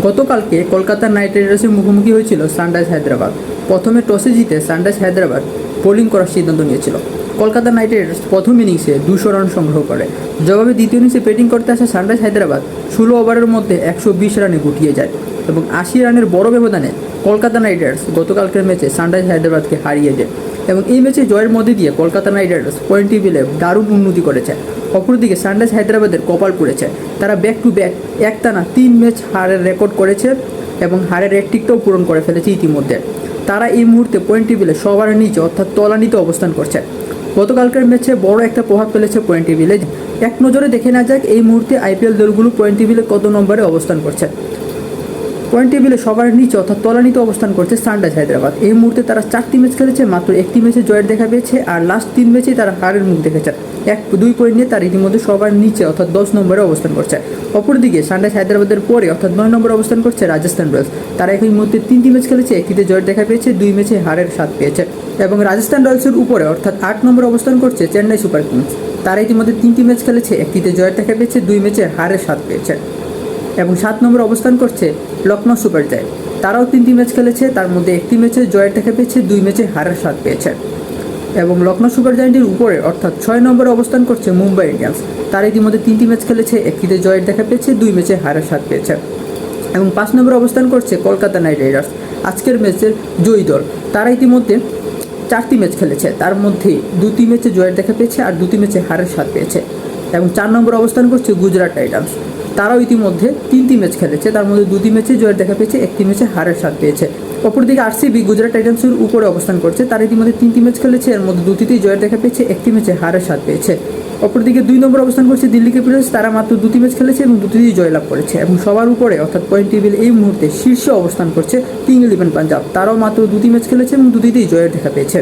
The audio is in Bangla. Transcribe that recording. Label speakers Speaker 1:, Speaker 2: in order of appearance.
Speaker 1: গতকালকে কলকাতা নাইট রাইডার্সের মুখোমুখি হয়েছিল সানরাইজ হায়দ্রাবাদ। প্রথমে টসে জিতে সানরাইজ হায়দ্রাবাদ বোলিং করার সিদ্ধান্ত নিয়েছিল। কলকাতা নাইট রাইডার্স প্রথম ইনিংসে দুশো রান সংগ্রহ করে। জবাবে দ্বিতীয় ইনিংসে ব্যাটিং করতে আসা সানরাইজ হায়দ্রাবাদ ষোলো ওভারের মধ্যে একশো বিশ রানে গুটিয়ে যায় এবং আশি রানের বড় ব্যবধানে কলকাতা নাইট রাইডার্স গতকালকের ম্যাচে সানরাইজ হায়দ্রাবাদকে হারিয়ে দেয় এবং এই ম্যাচে জয়ের মধ্যে দিয়ে কলকাতা নাইট রাইডার্স পয়েন্ট টেবিলে দারুণ উন্নতি করেছে। অপরদিকে সানরাইজ হায়দ্রাবাদের কপাল পড়েছে। তারা ব্যাক টু ব্যাক একটানা তিন ম্যাচ হারের রেকর্ড করেছে এবং হারের একটিকটাও পূরণ করে ফেলেছে ইতিমধ্যে। তারা এই মুহূর্তে পয়েন্ট টেবিলে সবার নিচে অর্থাৎ তলানিতে অবস্থান করছে। গতকালকের ম্যাচে বড় একটা প্রভাব ফেলেছে পয়েন্ট টেবিলে। এক নজরে দেখে না যাক, এই মুহূর্তে আইপিএল দলগুলো পয়েন্ট টেবিলে কত নম্বরে অবস্থান করছে। পয়েন্ট টেবিলে সবার নিচে অর্থাৎ তলানিতে অবস্থান করছে সানরাইজ হায়দ্রাবাদ। এই মুহূর্তে তারা চারটি ম্যাচ খেলেছে, মাত্র একটি ম্যাচে জয়ের দেখা পেয়েছে আর লাস্ট তিন ম্যাচেই তারা হারের মুখ দেখেছে। এক দুই পয়েন্ট নিয়ে তারা ইতিমধ্যে সবার নিচে অর্থাৎ দশ নম্বরে অবস্থান করছে। অপরদিকে সানরাইজ হায়দ্রাবাদের পরে অর্থাৎ নয় নম্বরে অবস্থান করছে রাজস্থান রয়্যালস। তারা এই মুহূর্তে তিনটি ম্যাচ খেলেছে, একটিতে জয়ের দেখা পেয়েছে, দুই ম্যাচে হারের স্বাদ পেয়েছে। এবং রাজস্থান রয়্যালসের উপরে অর্থাৎ আট নম্বরে অবস্থান করছে চেন্নাই সুপার কিংস। তারা ইতিমধ্যে তিনটি ম্যাচ খেলেছে, একটিতে জয়ের দেখা পেয়েছে, দুই ম্যাচে হারের স্বাদ পেয়েছে। এবং সাত নম্বরে অবস্থান করছে লখনৌ সুপার জায়েন্ট। তারাও তিনটি ম্যাচ খেলেছে, তার মধ্যে একটি ম্যাচে জয়ের দেখা পেয়েছে, দুই ম্যাচে হারের স্বাদ পেয়েছে। এবং লখনৌ সুপার জায়েন্টের উপরে, অর্থাৎ ছয় নম্বরে অবস্থান করছে মুম্বাই ইন্ডিয়ান্স। তারা ইতিমধ্যে তিনটি ম্যাচ খেলেছে, একটিতে জয়ের দেখা পেয়েছে, দুই ম্যাচে হারের স্বাদ পেয়েছে। এবং পাঁচ নম্বরে অবস্থান করছে কলকাতা নাইট রাইডার্স। আজকের ম্যাচের জয়ী দল। তারা ইতিমধ্যে চারটি ম্যাচ খেলেছে, তার মধ্যে দুটি ম্যাচে জয়ের দেখা পেয়েছে আর দুটি ম্যাচে হারের স্বাদ পেয়েছে। এবং চার নম্বর অবস্থান করছে গুজরাট টাইটান্স। তারাও ইতিমধ্যে তিনটি ম্যাচ খেলেছে। তার মধ্যে দুটি ম্যাচে জয়ের দেখা পেয়েছে, একটি ম্যাচে হারের স্বাদ পেয়েছে। অপরদিকে আরসিবি গুজরাট টাইটান্সের উপরে অবস্থান করছে। তারা ইতিমধ্যে তিনটি ম্যাচ খেলেছে, এর মধ্যে দুটিতেই জয়ের দেখা পেয়েছে, একটি ম্যাচে হারের স্বাদ পেয়েছে। অপরদিকে দুই নম্বর অবস্থান করছে দিল্লি ক্যাপিটালস। তারা মাত্র দুটি ম্যাচ খেলেছে এবং দুটিতেই জয়লাভ করেছে এবং সবার উপরে অর্থাৎ পয়েন্ট টেবিল এই মুহূর্তে শীর্ষে অবস্থান করছে কিং ইলেভেন পাঞ্জাব। তারাও মাত্র দুটি ম্যাচ খেলেছে এবং দুটিতেই জয়ের দেখা পেয়েছে।